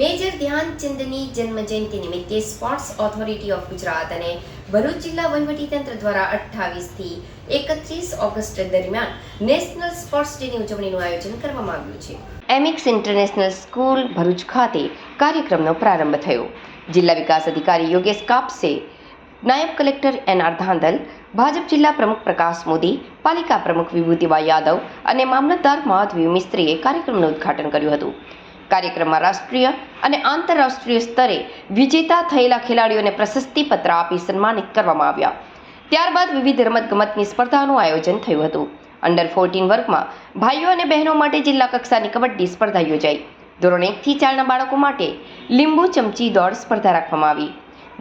Major ધ્યાનચંદની જન્મજયંતિ નિમિત્તે sports authority of Gujarat અને ભરૂચ જિલ્લા વહીવટીતંત્ર દ્વારા અઠ્ઠાવીસથી એકત્રીસ ઓગસ્ટ દરમિયાન નેશનલ સ્પોર્ટ્સ ડેની ઉજવણીનું આયોજન કરવામાં આવ્યું છે. એમિક્સ ઇન્ટરનેશનલ સ્કૂલ ભરૂચ ખાતે કાર્યક્રમનો પ્રારંભ થયો. જિલ્લા વિકાસ અધિકારી યોગેશ કાપસે, નાયબ collector N R Dhandhal, Bhajap જિલ્લા પ્રમુખ પ્રકાશ મોદી, પાલિકા પ્રમુખ વિભૂતિબા યાદવ અને મામલતદાર માધવી મિસ્ત્રીએ કાર્યક્રમનું ઉદ્ઘાટન કર્યું હતું. કાર્યક્રમમાં રાષ્ટ્રીય અને આંતરરાષ્ટ્રીય સ્તરે વિજેતા થયેલા ખેલાડીઓને પ્રશસ્તિપત્ર આપી સન્માનિત કરવામાં આવ્યા. ત્યારબાદ વિવિધ રમતગમતની સ્પર્ધાનું આયોજન થયું હતું. અંડર ફોર્ટીન વર્ગમાં ભાઈઓ અને બહેનો માટે જિલ્લા કક્ષાની કબડ્ડી સ્પર્ધા યોજાઈ. ધોરણ એકથી ચારના બાળકો માટે લીંબુ ચમચી દોડ સ્પર્ધા રાખવામાં આવી.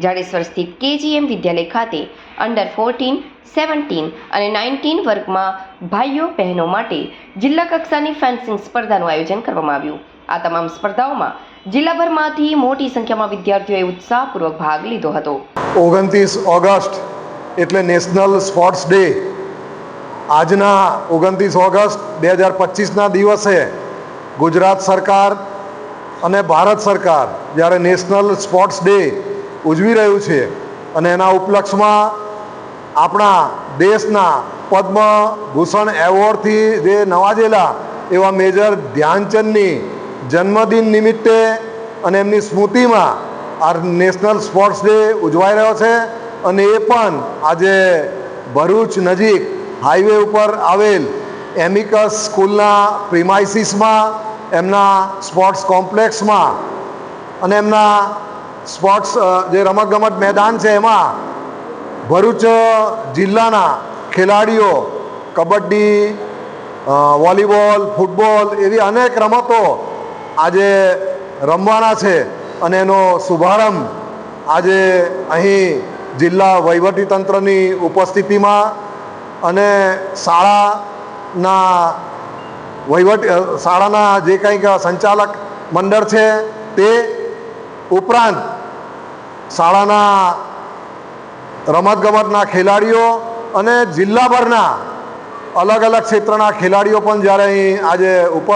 જાડેશ્વર સ્થિત કેજીએમ વિદ્યાલય ખાતે અંડર ફોર્ટીન સેવન્ટીન અને નાઇન્ટીન વર્ગમાં ભાઈઓ બહેનો માટે જિલ્લા કક્ષાની ફેન્સિંગ સ્પર્ધાનું આયોજન કરવામાં આવ્યું. આ તમામ સ્પર્ધાઓમાં જિલ્લાભરમાંથી મોટી સંખ્યામાં વિદ્યાર્થીઓએ ઉત્સાહપૂર્વક ભાગ લીધો હતો. ઓગણત્રીસ ઓગસ્ટ એટલે નેશનલ સ્પોર્ટ્સ ડે. આજના ઓગણત્રીસ ઓગસ્ટ બે હજાર પચીસના દિવસે ગુજરાત સરકાર અને ભારત સરકાર જ્યારે નેશનલ સ્પોર્ટ્સ ડે ઉજવી રહ્યું છે અને એના ઉપલક્ષમાં આપણા દેશના પદ્મ ભૂષણ એવોર્ડથી જે નવાજેલા એવા મેજર ધ્યાનચંદની જન્મદિન નિમિત્તે અને એમની સ્મૃતિમાં આ નેશનલ સ્પોર્ટ્સ ડે ઉજવાઈ રહ્યો છે અને એ પણ આજે ભરૂચ નજીક હાઈવે ઉપર આવેલ એમિકસ સ્કૂલના પ્રિમાઇસીસમાં, એમના સ્પોર્ટ્સ કોમ્પ્લેક્સમાં અને એમના સ્પોર્ટ્સ જે રમતગમત મેદાન છે એમાં ભરૂચ જિલ્લાના ખેલાડીઓ, કબડ્ડી વોલીબોલ, ફૂટબોલ એવી અનેક રમતો આજે રમવાના છે અને એનો શુભારંભ આજે અહીં જિલ્લા વહીવટીતંત્રની ઉપસ્થિતિમાં અને શાળાના વહીવટ શાળાના જે કંઈક સંચાલક મંડળ છે તે ઉપરાંત શાળાના રમતગમતના ખેલાડીઓ અને જિલ્લાભરના અલગ અલગ ક્ષેત્રના ખેલાડીઓ પણ જ્યારે અહીં આજે ઉપસ્થિત